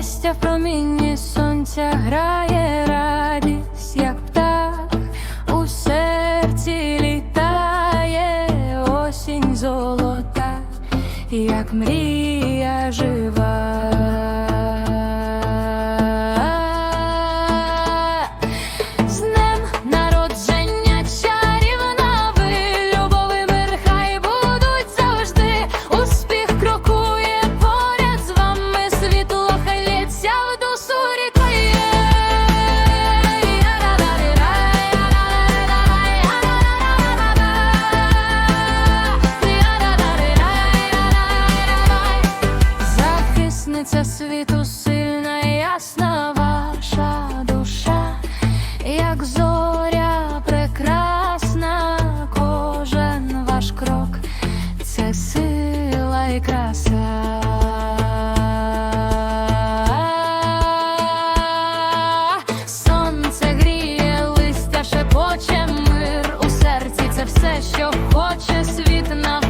Щастя в промінні сонця грає радість, як птах у серці літає осінь золота, як мрія жива. що хоче світ на.